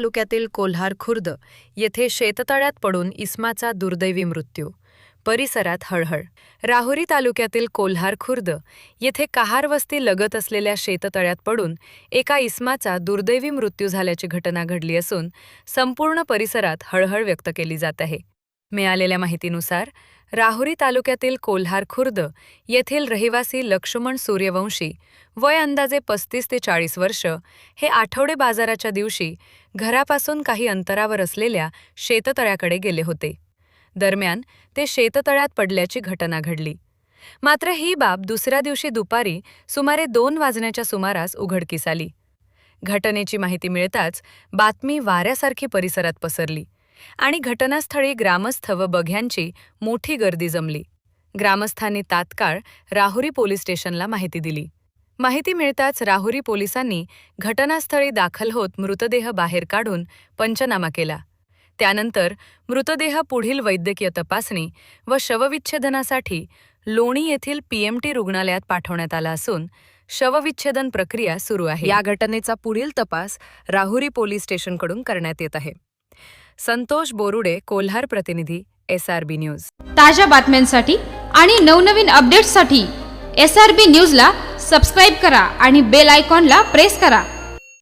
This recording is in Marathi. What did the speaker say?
तालुक्यातील कोल्हार खुर्द येथे शेततळ्यात पडून इस्माचा दुर्दैवी मृत्यू. परिसरात हळहळ. राहुरी तालुक्यातील कोल्हार खुर्द येथे कहार वस्ती लगत असलेल्या शेततळ्यात पडून एका इस्माचा दुर्दैवी मृत्यू झाल्याची घटना घडली असून संपूर्ण परिसरात हळहळ व्यक्त केली जात आहे. मिळालेल्या माहितीनुसार राहुरी तालुक्यातील कोल्हार खुर्द येथील रहिवासी लक्ष्मण सूर्यवंशी वय अंदाजे पस्तीस ते चाळीस वर्ष हे आठवडे बाजाराच्या दिवशी घरापासून काही अंतरावर असलेल्या शेततळ्याकडे गेले होते. दरम्यान ते शेततळ्यात पडल्याची घटना घडली. मात्र ही बाब दुसऱ्या दिवशी दुपारी सुमारे दोन वाजण्याच्या सुमारास उघडकीस आली. घटनेची माहिती मिळताच बातमी वाऱ्यासारखी परिसरात पसरली. आणि घटनास्थळी ग्रामस्थ व बघ्यांची मोठी गर्दी जमली. ग्रामस्थांनी तात्काळ राहुरी पोलीस स्टेशनला माहिती दिली. माहिती मिळताच राहुरी पोलिसांनी घटनास्थळी दाखल होत मृतदेह बाहेर काढून पंचनामा केला. त्यानंतर मृतदेह पुढील वैद्यकीय तपासणी व शवविच्छेदनासाठी लोणी येथील पीएमटी रुग्णालयात पाठवण्यात आला असून शवविच्छेदन प्रक्रिया सुरू आहे. या घटनेचा पुढील तपास राहुरी पोलीस स्टेशनकडून करण्यात येत आहे. संतोष बोरुडे कोल्हार प्रतिनिधी एस आर बी न्यूज ताज्या बातम्यांसाठी आणि नवनवीन अपडेट्ससाठी एस आर बी न्यूजला सबस्क्राईब करा आणि बेल आयकॉनला प्रेस करा.